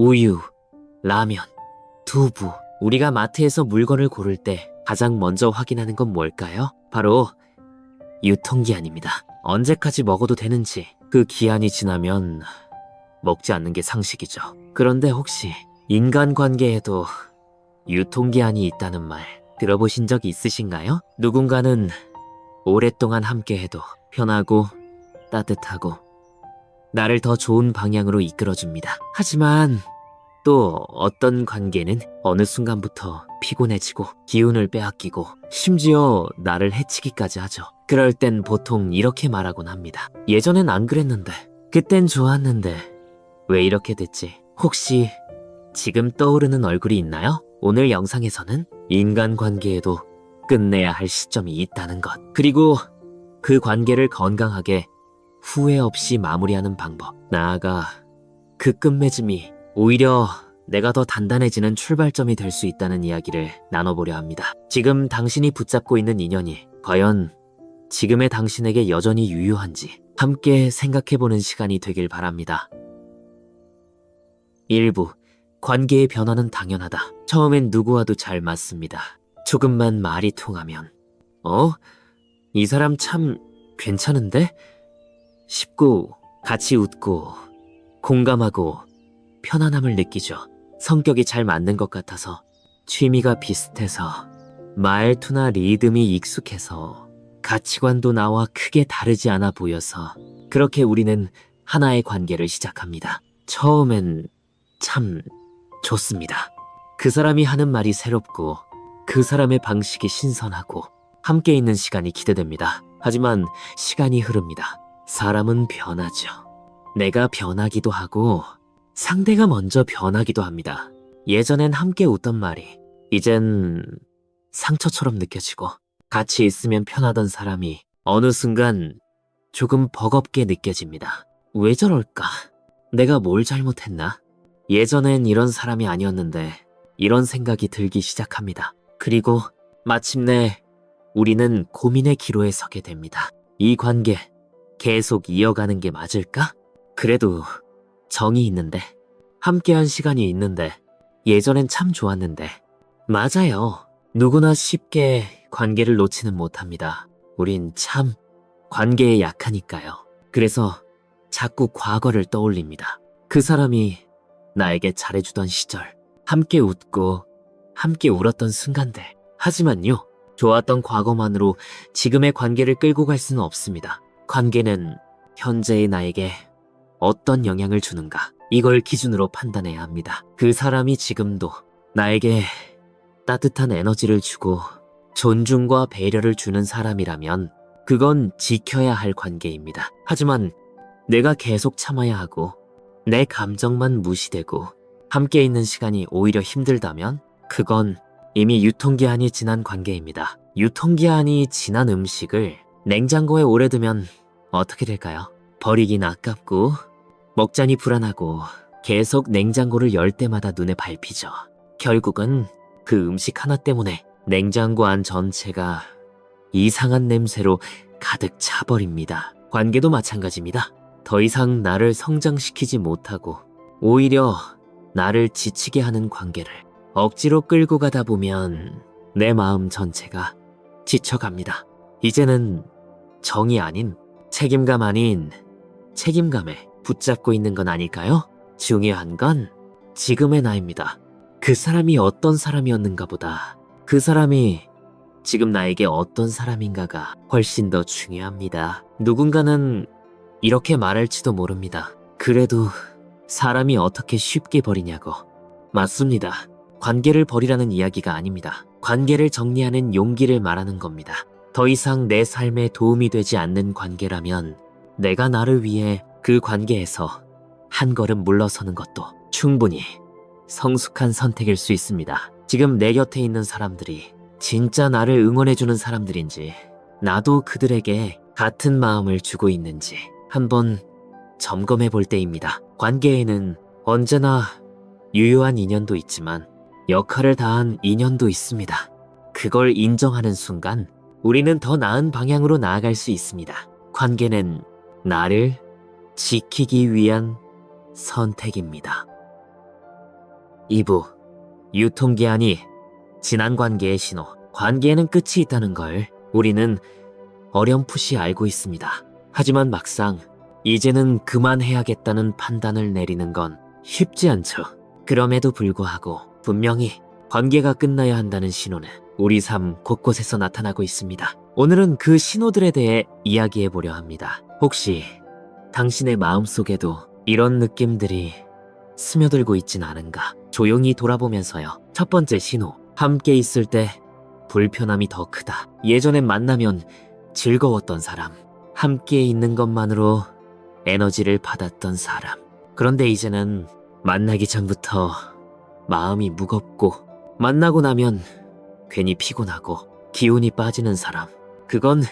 우유, 라면, 두부. 우리가 마트에서 물건을 고를 때 가장 먼저 확인하는 건 뭘까요? 바로 유통기한입니다. 언제까지 먹어도 되는지 그 기한이 지나면 먹지 않는 게 상식이죠. 그런데 혹시 인간관계에도 유통기한이 있다는 말 들어보신 적 있으신가요? 누군가는 오랫동안 함께해도 편하고 따뜻하고 나를 더 좋은 방향으로 이끌어줍니다. 하지만 또 어떤 관계는 어느 순간부터 피곤해지고 기운을 빼앗기고 심지어 나를 해치기까지 하죠. 그럴 땐 보통 이렇게 말하곤 합니다. 예전엔 안 그랬는데, 그땐 좋았는데, 왜 이렇게 됐지? 혹시 지금 떠오르는 얼굴이 있나요? 오늘 영상에서는 인간관계에도 끝내야 할 시점이 있다는 것. 그리고 그 관계를 건강하게 후회 없이 마무리하는 방법. 나아가 그 끝맺음이 오히려 내가 더 단단해지는 출발점이 될 수 있다는 이야기를 나눠보려 합니다. 지금 당신이 붙잡고 있는 인연이 과연 지금의 당신에게 여전히 유효한지 함께 생각해보는 시간이 되길 바랍니다. 1부. 관계의 변화는 당연하다. 처음엔 누구와도 잘 맞습니다. 조금만 말이 통하면. 어? 이 사람 참 괜찮은데? 쉽고 같이 웃고 공감하고 편안함을 느끼죠. 성격이 잘 맞는 것 같아서 취미가 비슷해서 말투나 리듬이 익숙해서 가치관도 나와 크게 다르지 않아 보여서 그렇게 우리는 하나의 관계를 시작합니다. 처음엔 참 좋습니다. 그 사람이 하는 말이 새롭고 그 사람의 방식이 신선하고 함께 있는 시간이 기대됩니다. 하지만 시간이 흐릅니다. 사람은 변하죠. 내가 변하기도 하고 상대가 먼저 변하기도 합니다. 예전엔 함께 웃던 말이 이젠 상처처럼 느껴지고 같이 있으면 편하던 사람이 어느 순간 조금 버겁게 느껴집니다. 왜 저럴까? 내가 뭘 잘못했나? 예전엔 이런 사람이 아니었는데 이런 생각이 들기 시작합니다. 그리고 마침내 우리는 고민의 기로에 서게 됩니다. 이 관계 계속 이어가는 게 맞을까? 그래도 정이 있는데 함께한 시간이 있는데 예전엔 참 좋았는데 맞아요. 누구나 쉽게 관계를 놓지는 못합니다. 우린 참 관계에 약하니까요. 그래서 자꾸 과거를 떠올립니다. 그 사람이 나에게 잘해주던 시절, 함께 웃고 함께 울었던 순간들. 하지만요, 좋았던 과거만으로 지금의 관계를 끌고 갈 수는 없습니다. 관계는 현재의 나에게 어떤 영향을 주는가, 이걸 기준으로 판단해야 합니다. 그 사람이 지금도 나에게 따뜻한 에너지를 주고 존중과 배려를 주는 사람이라면 그건 지켜야 할 관계입니다. 하지만 내가 계속 참아야 하고 내 감정만 무시되고 함께 있는 시간이 오히려 힘들다면 그건 이미 유통기한이 지난 관계입니다. 유통기한이 지난 음식을 냉장고에 오래 두면 어떻게 될까요? 버리긴 아깝고 먹자니 불안하고 계속 냉장고를 열 때마다 눈에 밟히죠. 결국은 그 음식 하나 때문에 냉장고 안 전체가 이상한 냄새로 가득 차버립니다. 관계도 마찬가지입니다. 더 이상 나를 성장시키지 못하고 오히려 나를 지치게 하는 관계를 억지로 끌고 가다 보면 내 마음 전체가 지쳐갑니다. 이제는 정이 아닌 책임감 아닌 책임감에 붙잡고 있는 건 아닐까요? 중요한 건 지금의 나입니다. 그 사람이 어떤 사람이었는가 보다 그 사람이 지금 나에게 어떤 사람인가가 훨씬 더 중요합니다. 누군가는 이렇게 말할지도 모릅니다. 그래도 사람이 어떻게 쉽게 버리냐고. 맞습니다. 관계를 버리라는 이야기가 아닙니다. 관계를 정리하는 용기를 말하는 겁니다. 더 이상 내 삶에 도움이 되지 않는 관계라면 내가 나를 위해 그 관계에서 한 걸음 물러서는 것도 충분히 성숙한 선택일 수 있습니다. 지금 내 곁에 있는 사람들이 진짜 나를 응원해주는 사람들인지 나도 그들에게 같은 마음을 주고 있는지 한번 점검해 볼 때입니다. 관계에는 언제나 유효한 인연도 있지만 역할을 다한 인연도 있습니다. 그걸 인정하는 순간 우리는 더 나은 방향으로 나아갈 수 있습니다. 관계는 나를 지키기 위한 선택입니다. 2부 유통기한이 지난 관계의 신호, 관계에는 끝이 있다는 걸 우리는 어렴풋이 알고 있습니다. 하지만 막상 이제는 그만해야겠다는 판단을 내리는 건 쉽지 않죠. 그럼에도 불구하고 분명히 관계가 끝나야 한다는 신호는 우리 삶 곳곳에서 나타나고 있습니다. 오늘은 그 신호들에 대해 이야기해 보려 합니다. 혹시 당신의 마음속에도 이런 느낌들이 스며들고 있진 않은가? 조용히 돌아보면서요. 첫 번째 신호. 함께 있을 때 불편함이 더 크다. 예전엔 만나면 즐거웠던 사람. 함께 있는 것만으로 에너지를 받았던 사람. 그런데 이제는 만나기 전부터 마음이 무겁고 만나고 나면 괜히 피곤하고 기운이 빠지는 사람. 그건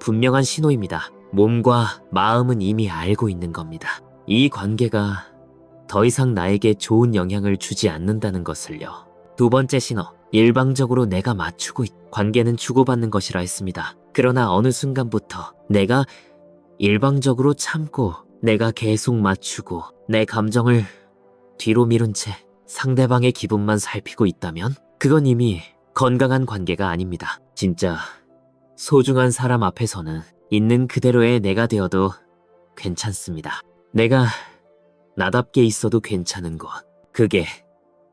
분명한 신호입니다. 몸과 마음은 이미 알고 있는 겁니다. 이 관계가 더 이상 나에게 좋은 영향을 주지 않는다는 것을요. 두 번째 신호. 일방적으로 내가 맞추고 있. 관계는 주고받는 것이라 했습니다. 그러나 어느 순간부터 내가 일방적으로 참고 내가 계속 맞추고 내 감정을 뒤로 미룬 채 상대방의 기분만 살피고 있다면 그건 이미 건강한 관계가 아닙니다. 진짜 소중한 사람 앞에서는 있는 그대로의 내가 되어도 괜찮습니다. 내가 나답게 있어도 괜찮은 것. 그게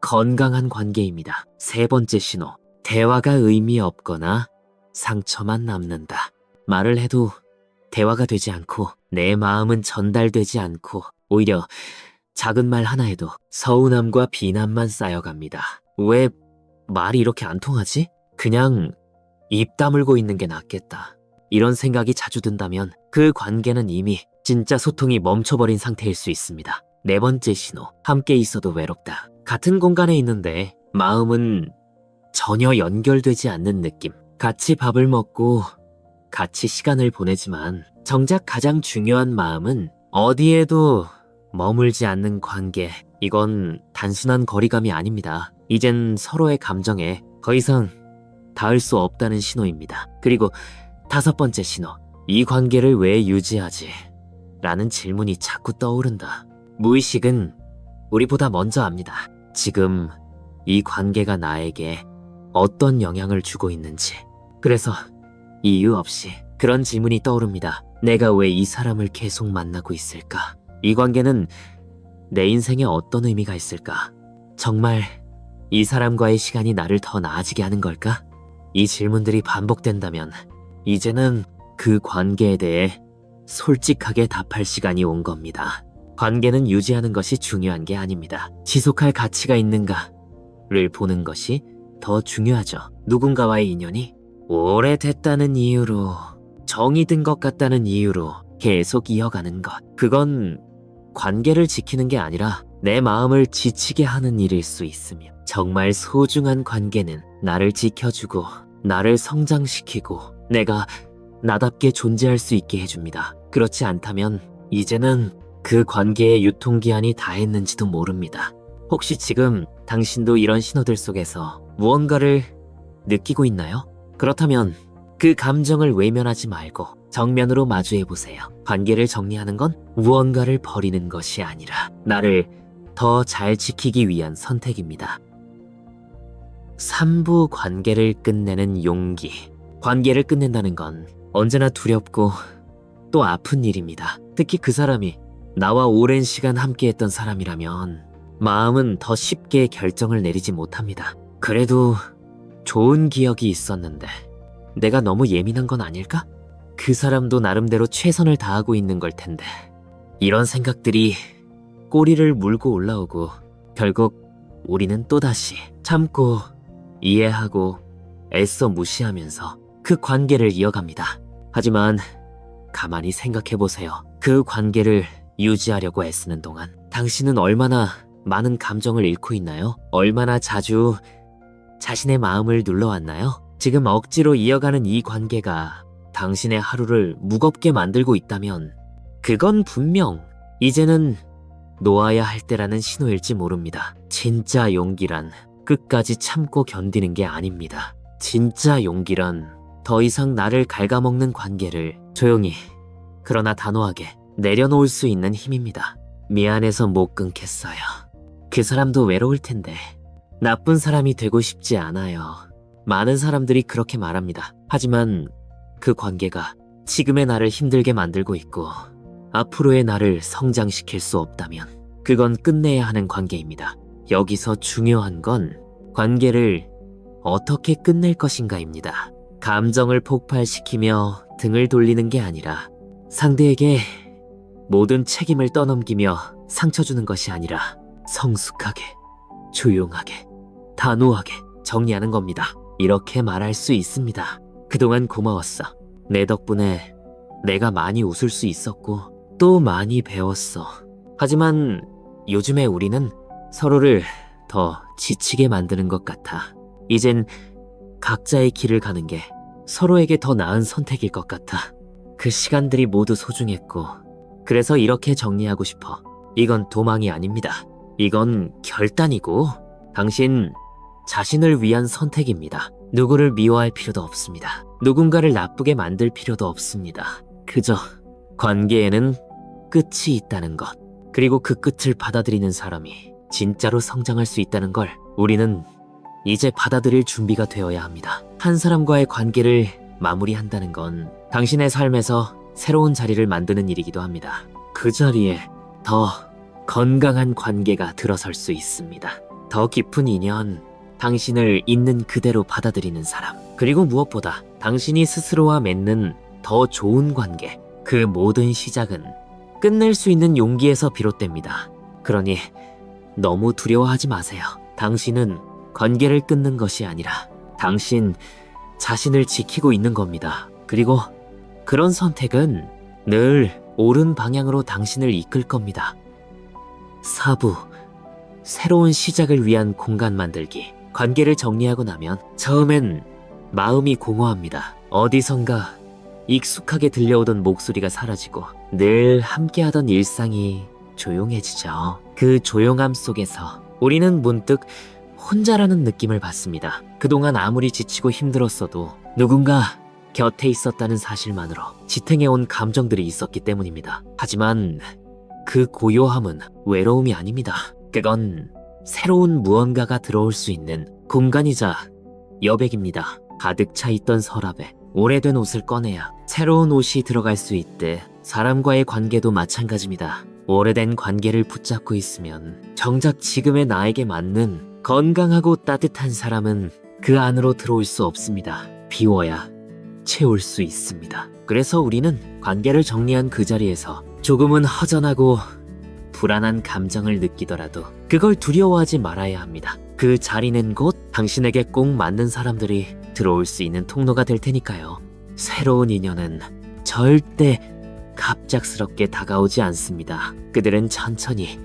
건강한 관계입니다. 세 번째 신호. 대화가 의미 없거나 상처만 남는다. 말을 해도 대화가 되지 않고 내 마음은 전달되지 않고 오히려 작은 말 하나에도 서운함과 비난만 쌓여갑니다. 왜 말이 이렇게 안 통하지? 그냥 입 다물고 있는 게 낫겠다. 이런 생각이 자주 든다면 그 관계는 이미 진짜 소통이 멈춰버린 상태일 수 있습니다. 네 번째 신호. 함께 있어도 외롭다. 같은 공간에 있는데 마음은 전혀 연결되지 않는 느낌. 같이 밥을 먹고 같이 시간을 보내지만 정작 가장 중요한 마음은 어디에도 머물지 않는 관계. 이건 단순한 거리감이 아닙니다. 이젠 서로의 감정에 더 이상 닿을 수 없다는 신호입니다. 그리고 다섯 번째 신호. 이 관계를 왜 유지하지? 라는 질문이 자꾸 떠오른다. 무의식은 우리보다 먼저 압니다. 지금 이 관계가 나에게 어떤 영향을 주고 있는지. 그래서 이유 없이 그런 질문이 떠오릅니다. 내가 왜 이 사람을 계속 만나고 있을까? 이 관계는 내 인생에 어떤 의미가 있을까? 정말 이 사람과의 시간이 나를 더 나아지게 하는 걸까? 이 질문들이 반복된다면 이제는 그 관계에 대해 솔직하게 답할 시간이 온 겁니다. 관계는 유지하는 것이 중요한 게 아닙니다. 지속할 가치가 있는가를 보는 것이 더 중요하죠. 누군가와의 인연이 오래됐다는 이유로 정이 든 것 같다는 이유로 계속 이어가는 것. 그건 관계를 지키는 게 아니라 내 마음을 지치게 하는 일일 수 있으며 정말 소중한 관계는 나를 지켜주고 나를 성장시키고 내가 나답게 존재할 수 있게 해줍니다. 그렇지 않다면 이제는 그 관계의 유통기한이 다 했는지도 모릅니다. 혹시 지금 당신도 이런 신호들 속에서 무언가를 느끼고 있나요? 그렇다면 그 감정을 외면하지 말고 정면으로 마주해 보세요. 관계를 정리하는 건 무언가를 버리는 것이 아니라 나를 더 잘 지키기 위한 선택입니다. 3부 관계를 끝내는 용기. 관계를 끝낸다는 건 언제나 두렵고 또 아픈 일입니다. 특히 그 사람이 나와 오랜 시간 함께했던 사람이라면 마음은 더 쉽게 결정을 내리지 못합니다. 그래도 좋은 기억이 있었는데 내가 너무 예민한 건 아닐까? 그 사람도 나름대로 최선을 다하고 있는 걸 텐데 이런 생각들이 꼬리를 물고 올라오고 결국 우리는 또다시 참고 이해하고 애써 무시하면서 그 관계를 이어갑니다. 하지만 가만히 생각해 보세요. 그 관계를 유지하려고 애쓰는 동안 당신은 얼마나 많은 감정을 잃고 있나요? 얼마나 자주 자신의 마음을 눌러왔나요? 지금 억지로 이어가는 이 관계가 당신의 하루를 무겁게 만들고 있다면 그건 분명 이제는 놓아야 할 때라는 신호일지 모릅니다. 진짜 용기란 끝까지 참고 견디는 게 아닙니다. 진짜 용기란 더 이상 나를 갉아먹는 관계를 조용히 그러나 단호하게 내려놓을 수 있는 힘입니다. 미안해서 못 끊겠어요. 그 사람도 외로울 텐데. 나쁜 사람이 되고 싶지 않아요. 많은 사람들이 그렇게 말합니다. 하지만 그 관계가 지금의 나를 힘들게 만들고 있고 앞으로의 나를 성장시킬 수 없다면 그건 끝내야 하는 관계입니다. 여기서 중요한 건 관계를 어떻게 끝낼 것인가입니다. 감정을 폭발시키며 등을 돌리는 게 아니라 상대에게 모든 책임을 떠넘기며 상처 주는 것이 아니라 성숙하게, 조용하게, 단호하게 정리하는 겁니다. 이렇게 말할 수 있습니다. 그동안 고마웠어. 내 덕분에 내가 많이 웃을 수 있었고 또 많이 배웠어. 하지만 요즘에 우리는 서로를 더 지치게 만드는 것 같아. 이젠 각자의 길을 가는 게 서로에게 더 나은 선택일 것 같아. 그 시간들이 모두 소중했고, 그래서 이렇게 정리하고 싶어. 이건 도망이 아닙니다. 이건 결단이고, 당신 자신을 위한 선택입니다. 누구를 미워할 필요도 없습니다. 누군가를 나쁘게 만들 필요도 없습니다. 그저 관계에는 끝이 있다는 것. 그리고 그 끝을 받아들이는 사람이 진짜로 성장할 수 있다는 걸 우리는 이제 받아들일 준비가 되어야 합니다. 한 사람과의 관계를 마무리한다는 건 당신의 삶에서 새로운 자리를 만드는 일이기도 합니다. 그 자리에 더 건강한 관계가 들어설 수 있습니다. 더 깊은 인연, 당신을 있는 그대로 받아들이는 사람, 그리고 무엇보다 당신이 스스로와 맺는 더 좋은 관계, 그 모든 시작은 끝낼 수 있는 용기에서 비롯됩니다. 그러니 너무 두려워하지 마세요. 당신은 관계를 끊는 것이 아니라 당신 자신을 지키고 있는 겁니다. 그리고 그런 선택은 늘 옳은 방향으로 당신을 이끌 겁니다. 사부, 새로운 시작을 위한 공간 만들기. 관계를 정리하고 나면 처음엔 마음이 공허합니다. 어디선가 익숙하게 들려오던 목소리가 사라지고 늘 함께하던 일상이 조용해지죠. 그 조용함 속에서 우리는 문득 혼자라는 느낌을 받습니다. 그동안 아무리 지치고 힘들었어도 누군가 곁에 있었다는 사실만으로 지탱해온 감정들이 있었기 때문입니다. 하지만 그 고요함은 외로움이 아닙니다. 그건 새로운 무언가가 들어올 수 있는 공간이자 여백입니다. 가득 차 있던 서랍에 오래된 옷을 꺼내야 새로운 옷이 들어갈 수 있대 사람과의 관계도 마찬가지입니다. 오래된 관계를 붙잡고 있으면 정작 지금의 나에게 맞는 건강하고 따뜻한 사람은 그 안으로 들어올 수 없습니다. 비워야 채울 수 있습니다. 그래서 우리는 관계를 정리한 그 자리에서 조금은 허전하고 불안한 감정을 느끼더라도 그걸 두려워하지 말아야 합니다. 그 자리는 곧 당신에게 꼭 맞는 사람들이 들어올 수 있는 통로가 될 테니까요. 새로운 인연은 절대 갑작스럽게 다가오지 않습니다. 그들은 천천히,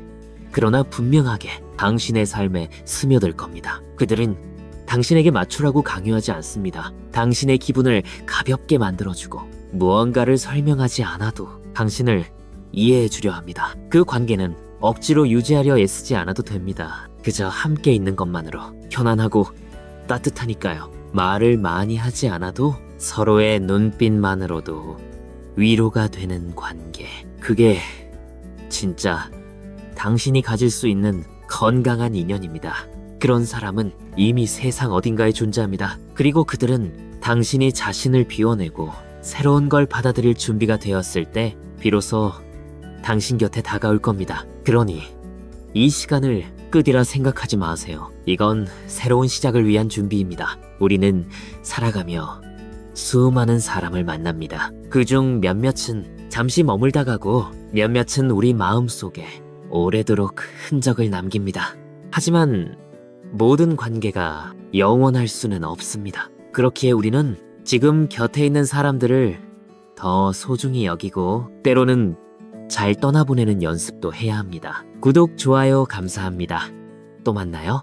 그러나 분명하게 당신의 삶에 스며들 겁니다. 그들은 당신에게 맞추라고 강요하지 않습니다. 당신의 기분을 가볍게 만들어주고 무언가를 설명하지 않아도 당신을 이해해 주려 합니다. 그 관계는 억지로 유지하려 애쓰지 않아도 됩니다. 그저 함께 있는 것만으로 편안하고 따뜻하니까요. 말을 많이 하지 않아도 서로의 눈빛만으로도 위로가 되는 관계. 그게 진짜 당신이 가질 수 있는 건강한 인연입니다. 그런 사람은 이미 세상 어딘가에 존재합니다. 그리고 그들은 당신이 자신을 비워내고 새로운 걸 받아들일 준비가 되었을 때 비로소 당신 곁에 다가올 겁니다. 그러니 이 시간을 끝이라 생각하지 마세요. 이건 새로운 시작을 위한 준비입니다. 우리는 살아가며 수많은 사람을 만납니다. 그중 몇몇은 잠시 머물다 가고 몇몇은 우리 마음 속에 오래도록 흔적을 남깁니다. 하지만 모든 관계가 영원할 수는 없습니다. 그렇기에 우리는 지금 곁에 있는 사람들을 더 소중히 여기고 때로는 잘 떠나보내는 연습도 해야 합니다. 구독, 좋아요 감사합니다. 또 만나요.